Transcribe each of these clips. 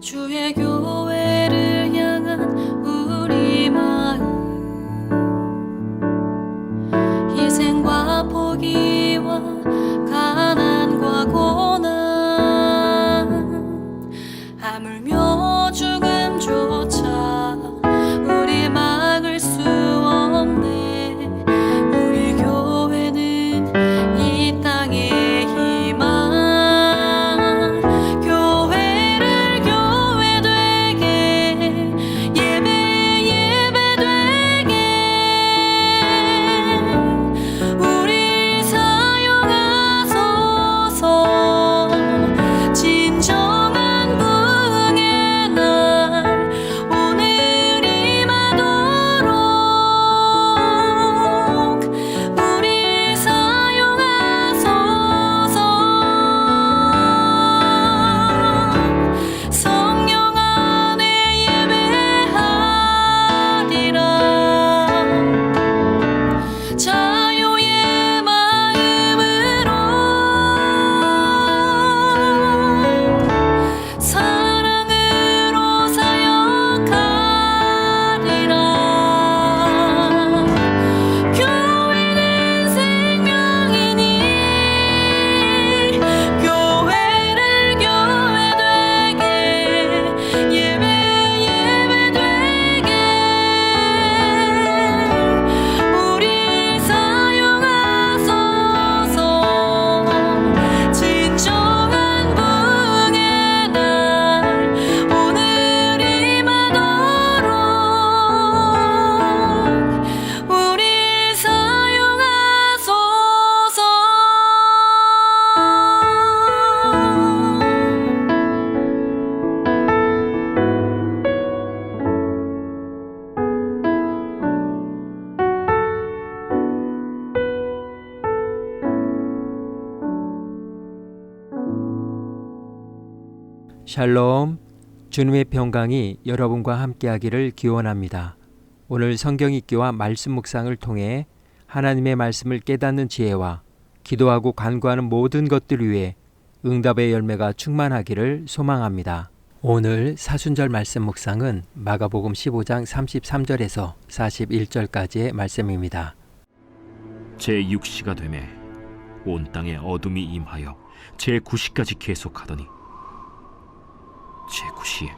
주의 교회를 향한 우리 마음 샬롬 주님의 평강이 여러분과 함께하기를 기원합니다. 오늘 성경 읽기와 말씀 묵상을 통해 하나님의 말씀을 깨닫는 지혜와 기도하고 간구하는 모든 것들 위해 응답의 열매가 충만하기를 소망합니다. 오늘 사순절 말씀 묵상은 마가복음 15장 33절에서 41절까지의 말씀입니다. 제 6시가 되매 온 땅에 어둠이 임하여 제 9시까지 계속하더니 제 9시에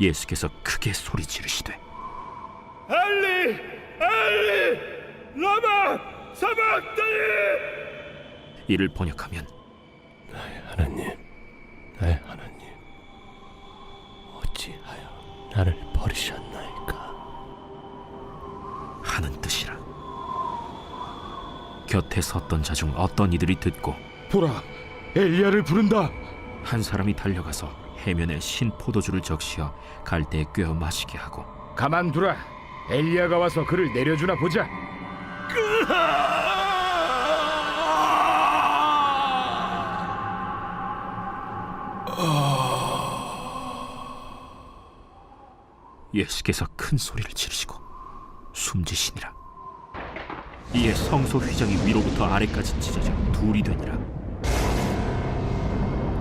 예수께서 크게 소리 지르시되 엘리 엘리 라마 사박다니 이를 번역하면 하나님, 나의 하나님, 어찌하여 나를 버리셨나이까? 하는 뜻이라. 곁에 섰던 자 중 어떤 이들이 듣고 보라 엘리야를 부른다. 한 사람이 달려가서 해면에 신 포도주를 적시어 갈대에 꿰어 마시게 하고. 가만두라. 엘리야가 와서 그를 내려주나 보자. 예수께서 큰 소리를 지르시고 숨지시니라. 이에 성소 휘장이 위로부터 아래까지 찢어져 둘이 되니라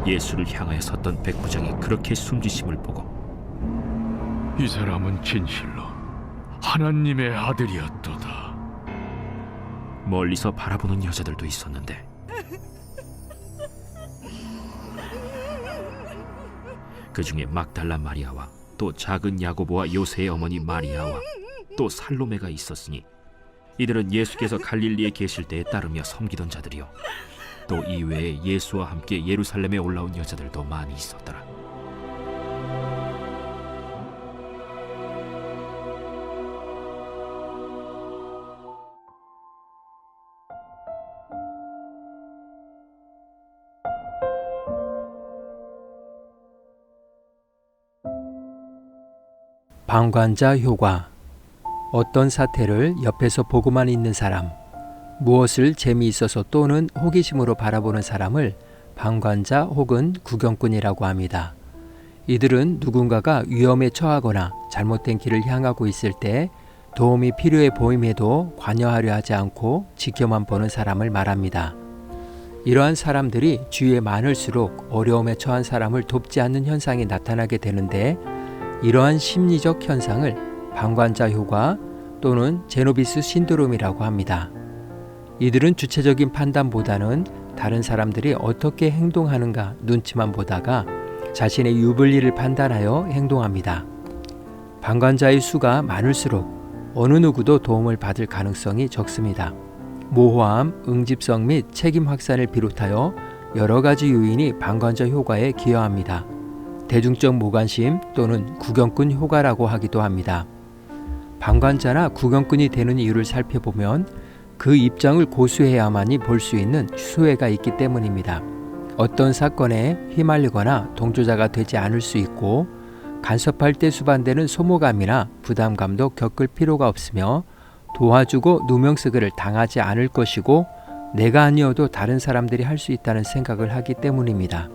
예수를 향하여 섰던 백부장이 그렇게 숨지심을 보고 이 사람은 진실로 하나님의 아들이었도다. 멀리서 바라보는 여자들도 있었는데 그 중에 막달라 마리아와 또 작은 야고보와 요새의 어머니 마리아와 또 살로메가 있었으니 이들은 예수께서 갈릴리에 계실 때에 따르며 섬기던 자들이요 또 이외에 예수와 함께 예루살렘에 올라온 여자들도 많이 있었더라. 방관자 효과. 어떤 사태를 옆에서 보고만 있는 사람 무엇을 재미있어서 또는 호기심으로 바라보는 사람을 방관자 혹은 구경꾼이라고 합니다. 이들은 누군가가 위험에 처하거나 잘못된 길을 향하고 있을 때 도움이 필요해 보임에도 관여하려 하지 않고 지켜만 보는 사람을 말합니다. 이러한 사람들이 주위에 많을수록 어려움에 처한 사람을 돕지 않는 현상이 나타나게 되는데 이러한 심리적 현상을 방관자 효과 또는 제노비스 신드롬이라고 합니다. 이들은 주체적인 판단보다는 다른 사람들이 어떻게 행동하는가 눈치만 보다가 자신의 유불리를 판단하여 행동합니다. 방관자의 수가 많을수록 어느 누구도 도움을 받을 가능성이 적습니다. 모호함, 응집성 및 책임 확산을 비롯하여 여러 가지 요인이 방관자 효과에 기여합니다. 대중적 무관심 또는 구경꾼 효과라고 하기도 합니다. 방관자나 구경꾼이 되는 이유를 살펴보면 그 입장을 고수해야만이 볼 수 있는 수혜가 있기 때문입니다. 어떤 사건에 휘말리거나 동조자가 되지 않을 수 있고 간섭할 때 수반되는 소모감이나 부담감도 겪을 필요가 없으며 도와주고 누명쓰기를 당하지 않을 것이고 내가 아니어도 다른 사람들이 할 수 있다는 생각을 하기 때문입니다.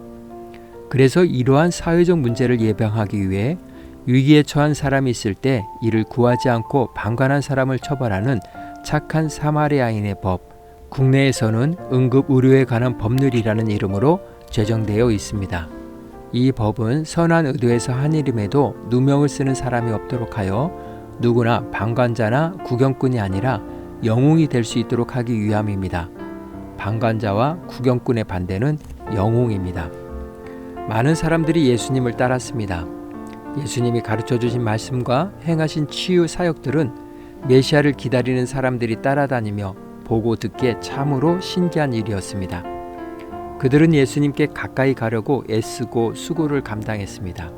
그래서 이러한 사회적 문제를 예방하기 위해 위기에 처한 사람이 있을 때 이를 구하지 않고 방관한 사람을 처벌하는 착한 사마리아인의 법, 국내에서는 응급 의료에 관한 법률이라는 이름으로 제정되어 있습니다. 이 법은 선한 의도에서 한 일임에도 누명을 쓰는 사람이 없도록 하여 누구나 방관자나 구경꾼이 아니라 영웅이 될 수 있도록 하기 위함입니다. 방관자와 구경꾼의 반대는 영웅입니다. 많은 사람들이 예수님을 따랐습니다. 예수님이 가르쳐 주신 말씀과 행하신 치유 사역들은 메시아를 기다리는 사람들이 따라다니며 보고 듣기에 참으로 신기한 일이었습니다. 그들은 예수님께 가까이 가려고 애쓰고 수고를 감당했습니다.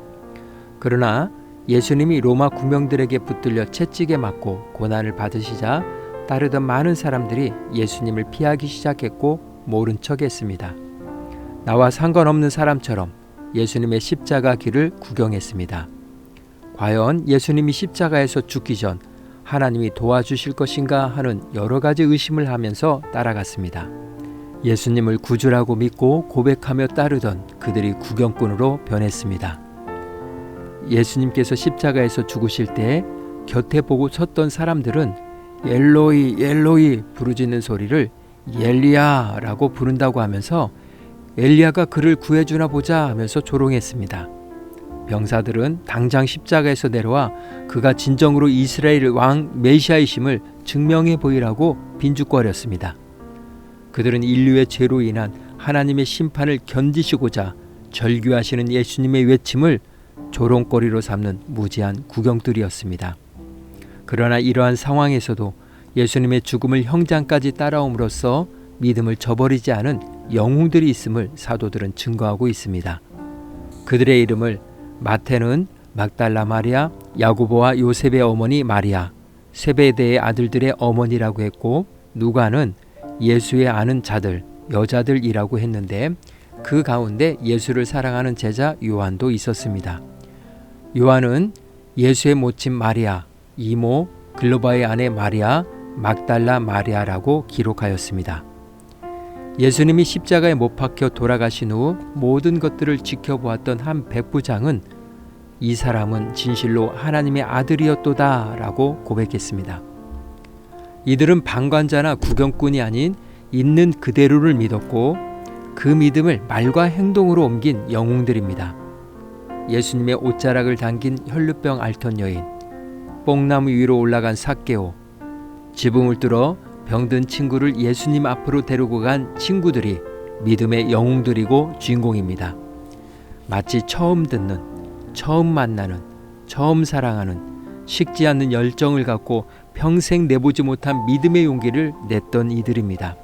그러나 예수님이 로마 군병들에게 붙들려 채찍에 맞고 고난을 받으시자 따르던 많은 사람들이 예수님을 피하기 시작했고 모른 척 했습니다. 나와 상관없는 사람처럼 예수님의 십자가 길을 구경했습니다. 과연 예수님이 십자가에서 죽기 전 하나님이 도와주실 것인가 하는 여러 가지 의심을 하면서 따라갔습니다. 예수님을 구주라고 믿고 고백하며 따르던 그들이 구경꾼으로 변했습니다. 예수님께서 십자가에서 죽으실 때 곁에 보고 섰던 사람들은 엘로이 엘로이 부르짖는 소리를 엘리야라고 부른다고 하면서 엘리야가 그를 구해주나 보자 하면서 조롱했습니다. 병사들은 당장 십자가에서 내려와 그가 진정으로 이스라엘 왕 메시아이심을 증명해 보이라고 빈죽거렸습니다. 그들은 인류의 죄로 인한 하나님의 심판을 견디시고자 절규하시는 예수님의 외침을 조롱거리로 삼는 무지한 구경들이었습니다. 그러나 이러한 상황에서도 예수님의 죽음을 형장까지 따라옴으로써 믿음을 저버리지 않은 영웅들이 있음을 사도들은 증거하고 있습니다. 그들의 이름을 마태는 막달라 마리아, 야고보와 요셉의 어머니 마리아, 세베대의 아들들의 어머니라고 했고 누가는 예수의 아는 자들, 여자들이라고 했는데 그 가운데 예수를 사랑하는 제자 요한도 있었습니다. 요한은 예수의 모친 마리아, 이모 글로바의 아내 마리아, 막달라 마리아라고 기록하였습니다. 예수님이 십자가에 못 박혀 돌아가신 후 모든 것들을 지켜보았던 한 백부장은 이 사람은 진실로 하나님의 아들이었도다 라고 고백했습니다. 이들은 방관자나 구경꾼이 아닌 있는 그대로를 믿었고 그 믿음을 말과 행동으로 옮긴 영웅들입니다. 예수님의 옷자락을 당긴 혈루병 앓던 여인, 뽕나무 위로 올라간 삭개오, 지붕을 뚫어 병든 친구를 예수님 앞으로 데리고 간 친구들이 믿음의 영웅들이고 주인공입니다. 마치 처음 듣는, 처음 만나는, 처음 사랑하는, 식지 않는 열정을 갖고 평생 내보지 못한 믿음의 용기를 냈던 이들입니다.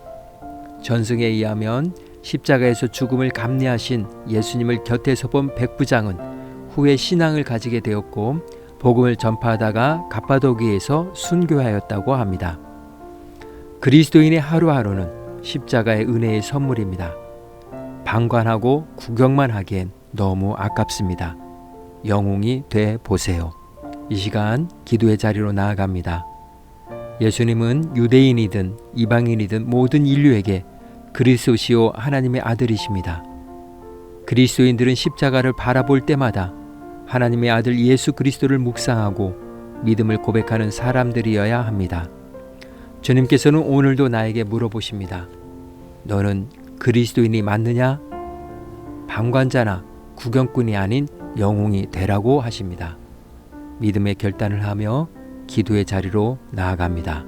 전승에 의하면 십자가에서 죽음을 감내하신 예수님을 곁에서 본 백부장은 후에 신앙을 가지게 되었고 복음을 전파하다가 갑바도기에서 순교하였다고 합니다. 그리스도인의 하루하루는 십자가의 은혜의 선물입니다. 방관하고 구경만 하기엔 너무 아깝습니다. 영웅이 돼 보세요. 이 시간 기도의 자리로 나아갑니다. 예수님은 유대인이든 이방인이든 모든 인류에게 그리스도시요 하나님의 아들이십니다. 그리스도인들은 십자가를 바라볼 때마다 하나님의 아들 예수 그리스도를 묵상하고 믿음을 고백하는 사람들이어야 합니다. 주님께서는 오늘도 나에게 물어보십니다. 너는 그리스도인이 맞느냐? 방관자나 구경꾼이 아닌 영웅이 되라고 하십니다. 믿음의 결단을 하며 기도의 자리로 나아갑니다.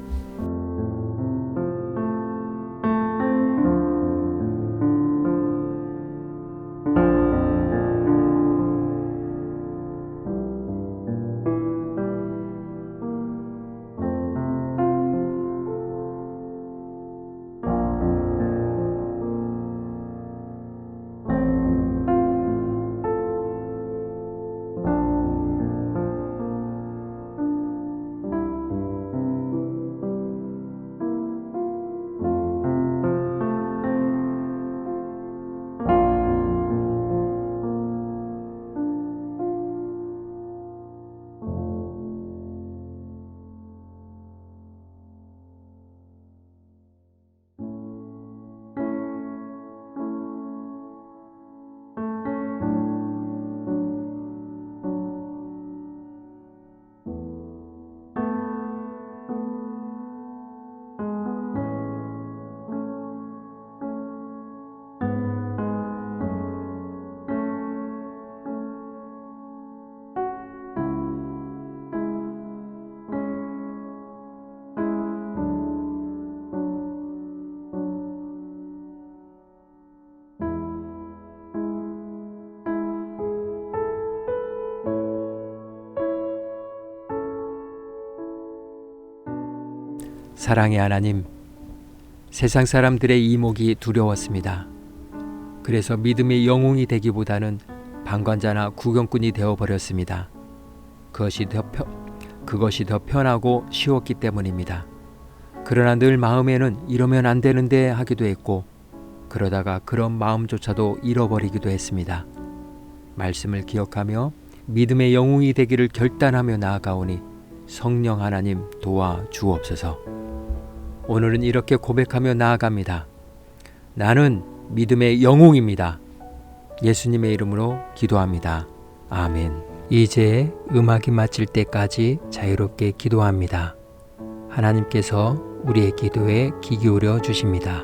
사랑의 하나님, 세상 사람들의 이목이 두려웠습니다. 그래서 믿음의 영웅이 되기보다는 방관자나 구경꾼이 되어 버렸습니다. 그것이 더 편, 그것이 더 편하고 쉬웠기 때문입니다. 그러나 늘 마음에는 이러면 안 되는데 하기도 했고, 그러다가 그런 마음조차도 잃어버리기도 했습니다. 말씀을 기억하며 믿음의 영웅이 되기를 결단하며 나아가오니 성령 하나님 도와 주옵소서. 오늘은 이렇게 고백하며 나아갑니다. 나는 믿음의 영웅입니다. 예수님의 이름으로 기도합니다. 아멘. 이제 음악이 마칠 때까지 자유롭게 기도합니다. 하나님께서 우리의 기도에 귀 기울여 주십니다.